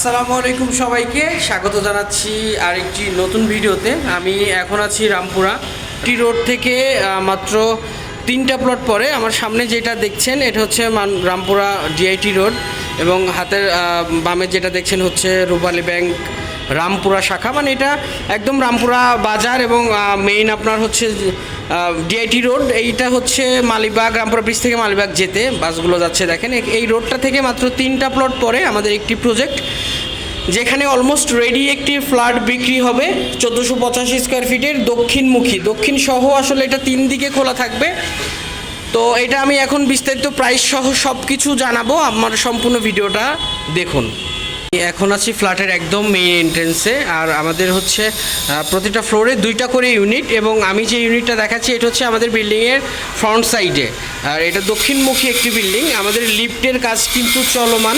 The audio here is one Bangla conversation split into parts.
আসসালামু আলাইকুম সবাইকে। স্বাগত জানাচ্ছি আরেকটি নতুন ভিডিওতে। আমি এখন আছি রামপুরা। টি রোড থেকে মাত্র তিনটা প্লট পরে আমার সামনে যেটা দেখছেন, এটা হচ্ছে রামপুরা ডিআইটি রোড এবং হাতের বামে যেটা দেখছেন হচ্ছে রূপালী ব্যাংক রামপুরা শাখা মানে এটা একদম রামপুরা বাজার এবং মেইন আপনার হচ্ছে ডিআইটি রোড এইটা হচ্ছে মালিবাগ, রামপুরা ব্রিজ থেকে মালিবাগ যেতে, বাসগুলো যাচ্ছে দেখেন। এই রোডটা থেকে মাত্র তিনটা প্লট পরে আমাদের একটি প্রজেক্ট যেখানে অলমোস্ট রেডি একটি ফ্ল্যাট বিক্রি হবে চোদ্দোশো পঁচাশি স্কোয়ার ফিটের দক্ষিণমুখী। দক্ষিণ সহ আসলে এটা তিন দিকে খোলা থাকবে। তো এটা আমি এখন বিস্তারিত প্রাইস সহ সব কিছু জানাব। আমার সম্পূর্ণ ভিডিওটা দেখুন। এখন আছি ফ্ল্যাটের একদম মেইন এন্ট্রেন্সে আর আমাদের হচ্ছে প্রতিটা ফ্লোরে দুইটা করে ইউনিট এবং আমি যে ইউনিটটা দেখাচ্ছি, এটা হচ্ছে আমাদের বিল্ডিংয়ের ফ্রন্ট সাইডে আর এটা দক্ষিণমুখী একটি বিল্ডিং আমাদের লিফটের কাজ কিন্তু চলমান।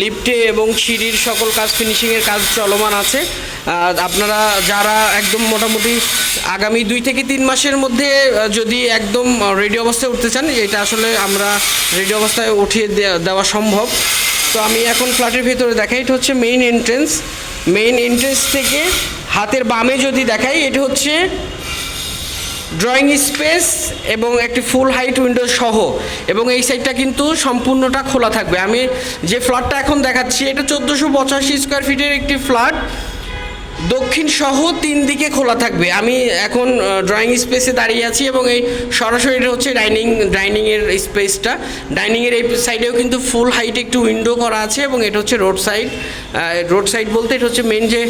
লিফটে এবং সিঁড়ির সকল কাজ ফিনিশিংয়ের কাজ চলমান আছে। আপনারা যারা একদম মোটামুটি আগামী দুই থেকে তিন মাসের মধ্যে যদি একদম রেডি অবস্থায় উঠতে চান, এটা আসলে আমরা রেডি অবস্থায় উঠিয়ে দেওয়া সম্ভব। তো আমি এখন ফ্ল্যাটের ভিতরে দেখাই, এটা হচ্ছে মেইন এন্ট্রেন্স মেইন এন্ট্রেন্স থেকে হাতের বামে যদি দেখাই, এটা হচ্ছে ড্রয়িং স্পেস এবং একটি ফুল হাইট উইন্ডো সহ। এবং এই সাইডটা কিন্তু সম্পূর্ণটা খোলা থাকবে। আমি যে ফ্ল্যাটটা এখন দেখাচ্ছি, এটা চোদ্দোশো পঁচাশি স্কোয়ার ফিটের একটি ফ্ল্যাট দক্ষিণ সহ তিন দিকে খোলা থাকবে। আমি এখন ড্রয়িং স্পেসে দাঁড়িয়ে আছি এবং এই সরাসরি হচ্ছে ডাইনিং ডাইনিংয়ের স্পেসটা ডাইনিংয়ের এই সাইডেও কিন্তু ফুল হাইট একটু উইন্ডো করা আছে এবং এটা হচ্ছে রোড সাইড রোড সাইড বলতে এটা হচ্ছে মেন যে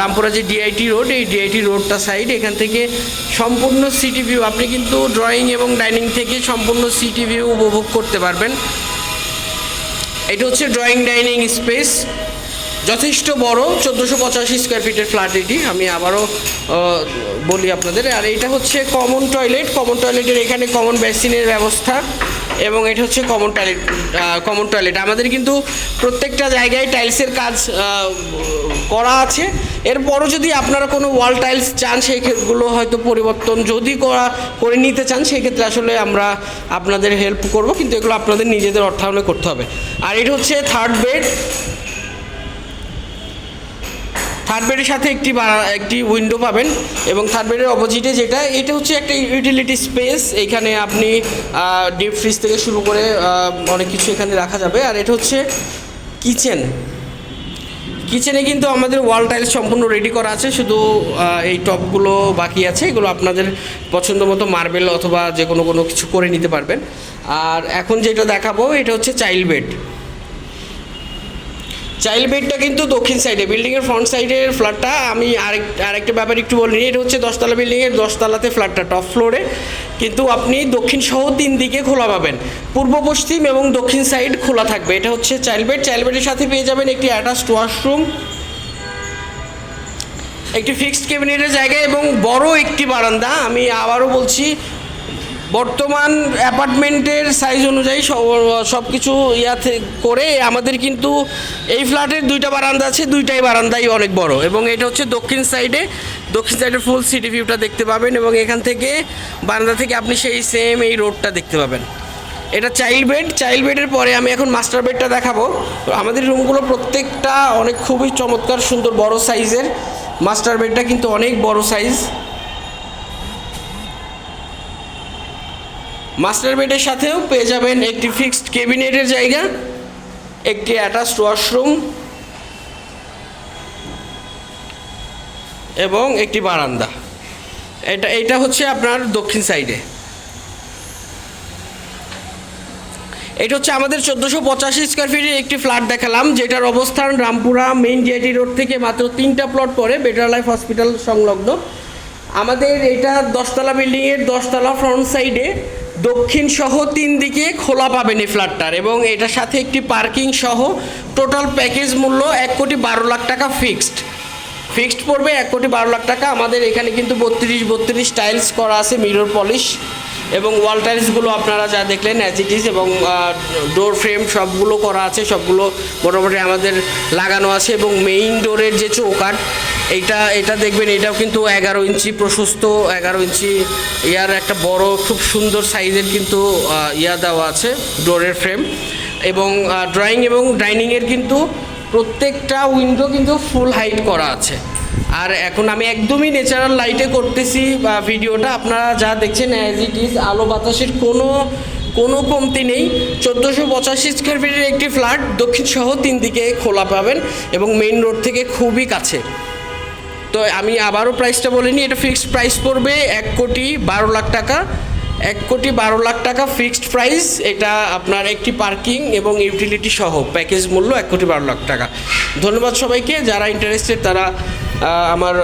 রামপুরা যে ডিআইটি রোড এই ডিআইটি রোডটা সাইড এখান থেকে সম্পূর্ণ সিটি ভিউ আপনি কিন্তু ড্রয়িং এবং ডাইনিং থেকে সম্পূর্ণ সিটি ভিউ উপভোগ করতে পারবেন। এটা হচ্ছে ড্রয়িং ডাইনিং স্পেস যথেষ্ট বড়, চোদ্দোশো পঁচাশি স্কোয়ার ফিটের ফ্ল্যাট এটি। আমি আবারও বলি আপনাদের। আর এটা হচ্ছে কমন টয়লেট কমন টয়লেটের এখানে কমন বেসিনের ব্যবস্থা এবং এটা হচ্ছে কমন টয়লেট কমন টয়লেট আমাদের কিন্তু প্রত্যেকটা জায়গায় টাইলসের কাজ করা আছে। এরপরও যদি আপনারা কোনো ওয়াল টাইলস চান সেইগুলো হয়তো পরিবর্তন যদি করা, করে নিতে চান সেই ক্ষেত্রে আসলে আমরা আপনাদের হেল্প করব। কিন্তু এগুলো আপনাদের নিজেদের অর্থায়নে করতে হবে। আর এটা হচ্ছে থার্ড বেড থার্ড বেডের সাথে একটি একটি উইন্ডো পাবেন এবং থার্ড বেডের অপোজিটে যেটা, এটা হচ্ছে একটা ইউটিলিটি স্পেস এখানে আপনি ডিপ ফ্রিজ থেকে শুরু করে অনেক কিছু এখানে রাখা যাবে। আর এটা হচ্ছে কিচেন কিচেনে কিন্তু আমাদের ওয়াল টাইলস সম্পূর্ণ রেডি করা আছে। শুধু এই টপগুলো বাকি আছে। এগুলো আপনাদের পছন্দ মতো মার্বেল অথবা যে কোনো কোনো কিছু করে নিতে পারবেন। আর এখন যেটা দেখাবো, এটা হচ্ছে চাইল্ড বেড চাইল্ড বেডটা কিন্তু দক্ষিণ সাইডে বিল্ডিংয়ের ফ্রন্ট সাইডের ফ্ল্যাটটা আমি আরেক, আরেকটা ব্যাপার একটু বলি এটা হচ্ছে দশতলা বিল্ডিংয়ের দশতলাতে ফ্ল্যাটটা টপ ফ্লোরে কিন্তু আপনি দক্ষিণ সহ তিন দিকে খোলা পাবেন। পূর্ব পশ্চিম এবং দক্ষিণ সাইড খোলা থাকবে। এটা হচ্ছে চাইল্ড বেড চাইল্ড বেডের সাথে পেয়ে যাবেন একটি অ্যাটাচড ওয়াশরুম একটি ফিক্সড ক্যাবিনেটের জায়গা এবং বড় একটি বারান্দা। আমি আবারও বলছি বর্তমান অ্যাপার্টমেন্টের সাইজ অনুযায়ী সব কিছু ইয়াতে করে আমাদের কিন্তু এই ফ্ল্যাটের দুইটা বারান্দা আছে, দুইটাই বারান্দাই অনেক বড় এবং এটা হচ্ছে দক্ষিণ সাইডে দক্ষিণ সাইডের ফুল সিটি ভিউটা দেখতে পাবেন এবং এখান থেকে বারান্দা থেকে আপনি সেই সেম এই রোডটা দেখতে পাবেন। এটা চাইল্ড বেড চাইল্ড বেডের পরে আমি এখন মাস্টার বেডটা দেখাবো। আমাদের রুমগুলো প্রত্যেকটা অনেক খুবই চমৎকার, সুন্দর, বড় সাইজের মাস্টার বেডটা কিন্তু অনেক বড় সাইজ মাস্টার বেডের সাথেও পেয়ে যাবেন একটি ফিক্সড ক্যাবিনেটের জায়গা, একটি অ্যাটাচড ওয়াশরুম এবং একটি বারান্দা। এটা এটা হচ্ছে আপনার দক্ষিণ সাইডে। এটা হচ্ছে আমাদের চোদ্দোশো পঁচাশি স্কোয়ার ফিটের একটি ফ্ল্যাট দেখালাম, যেটার অবস্থান রামপুরা মেইন জিআইটি রোড থেকে মাত্র তিনটা প্লট পরে বেটার লাইফ হসপিটাল সংলগ্ন। আমাদের এটা দশতলা বিল্ডিংয়ের দশতলা ফ্রন্ট সাইডে দক্ষিণ সহ তিন দিকে খোলা পাবেন এই ফ্ল্যাটটার এবং এটার সাথে একটি পার্কিং সহ টোটাল প্যাকেজ মূল্য এক কোটি বারো লাখ টাকা ফিক্সড। ফিক্সড পড়বে এক কোটি বারো লাখ টাকা। আমাদের এখানে কিন্তু বত্রিশ বত্রিশ টাইলস করা আছে, মিরর পলিশ এবং ওয়াল টাইলসগুলো আপনারা যা দেখলেন অ্যাজ ইট ইজ এবং ডোর ফ্রেম সবগুলো করা আছে, সবগুলো মোটামুটি আমাদের লাগানো আছে এবং মেইন ডোরের যে চৌকাট এইটা, এটা দেখবেন, এটাও কিন্তু এগারো ইঞ্চি প্রশস্ত, এগারো ইঞ্চি ইয়ার একটা বড়, খুব সুন্দর সাইজের কিন্তু ইয়া দেওয়া আছে, ডোরের ফ্রেম। এবং ড্রয়িং এবং ডাইনিংয়ের কিন্তু প্রত্যেকটা উইন্ডো কিন্তু ফুল হাইট করা আছে। আর এখন আমি একদমই ন্যাচারাল লাইটে করতেছি ভিডিওটা। আপনারা যা দেখছেন অ্যাজ ইট ইজ আলো বাতাসের কোনো কোনো কমতি নেই। চোদ্দোশো পঁচাশি স্কোয়ার ফিটের একটি ফ্ল্যাট দক্ষিণ সহ তিন দিকে খোলা পাবেন এবং মেইন রোড থেকে খুবই কাছে। তো আমি আবারও প্রাইসটা বলে নিই, এটা ফিক্সড প্রাইস পড়বে এক কোটি বারো লাখ টাকা। এক কোটি বারো লাখ টাকা ফিক্সড প্রাইস এটা আপনার একটি পার্কিং এবং ইউটিলিটি সহ প্যাকেজ মূল্য এক কোটি বারো লাখ টাকা। ধন্যবাদ সবাইকে, যারা ইন্টারেস্টেড তারা আমার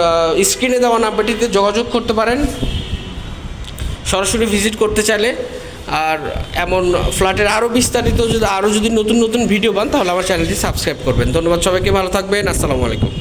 স্ক্রিনে দেওয়া নাম্বারটিতে যোগাযোগ করতে পারেন। সরাসরি ভিজিট করতে চাইলে। আর এমন ফ্ল্যাটের আরও বিস্তারিত যদি আরও যদি নতুন নতুন ভিডিও পান তাহলে আমার চ্যানেলটি সাবস্ক্রাইব করবেন। ধন্যবাদ সবাইকে, ভালো থাকবেন, আসসালামু আলাইকুম।